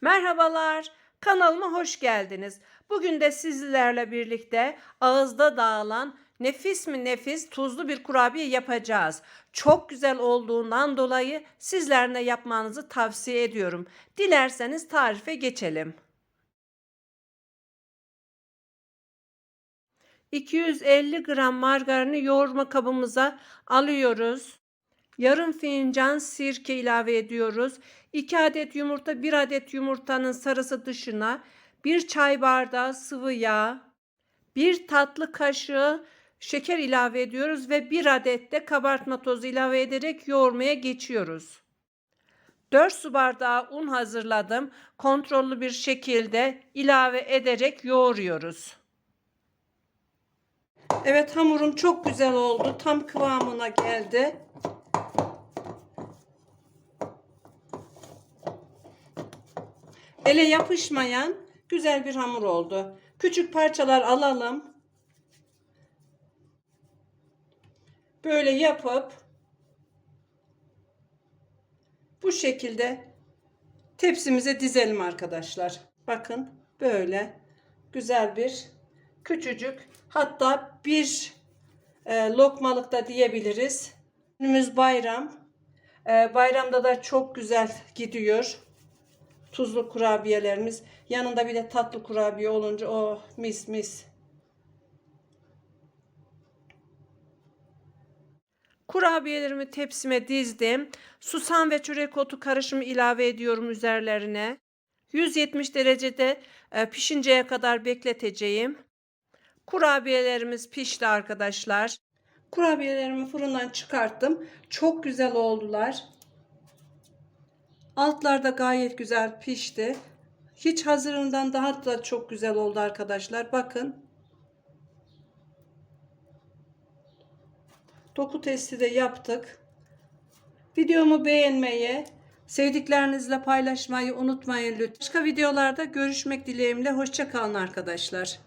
Merhabalar, kanalıma hoş geldiniz. Bugün de sizlerle birlikte ağızda dağılan nefis mi nefis tuzlu bir kurabiye yapacağız. Çok güzel olduğundan dolayı sizlerle yapmanızı tavsiye ediyorum. Dilerseniz tarife geçelim. 250 gram margarini yoğurma kabımıza alıyoruz. Yarım fincan sirke ilave ediyoruz. 2 adet yumurta, 1 adet yumurtanın sarısı dışına, 1 çay bardağı sıvı yağ, 1 tatlı kaşığı şeker ilave ediyoruz ve 1 adet de kabartma tozu ilave ederek yoğurmaya geçiyoruz. 4 su bardağı un hazırladım. Kontrollü bir şekilde ilave ederek yoğuruyoruz. Evet hamurum çok güzel oldu. Tam kıvamına geldi. Ele yapışmayan güzel bir hamur oldu. Küçük parçalar alalım. Böyle yapıp bu şekilde tepsimize dizelim arkadaşlar. Bakın böyle güzel bir küçücük hatta bir e, lokmalık da diyebiliriz. Önümüz bayram. E, bayramda da çok güzel gidiyor tuzlu kurabiyelerimiz. Yanında bir de tatlı kurabiye olunca oh mis mis. Kurabiyelerimi tepsime dizdim. Susam ve çörek otu karışımı ilave ediyorum üzerlerine. 170 derecede e, pişinceye kadar bekleteceğim. Kurabiyelerimiz pişti arkadaşlar. Kurabiyelerimi fırından çıkarttım. Çok güzel oldular. Altlar da gayet güzel pişti. Hiç hazırından daha da çok güzel oldu arkadaşlar. Bakın. Doku testi de yaptık. Videomu beğenmeyi, sevdiklerinizle paylaşmayı unutmayın lütfen. Başka videolarda görüşmek dileğimle. Hoşçakalın arkadaşlar.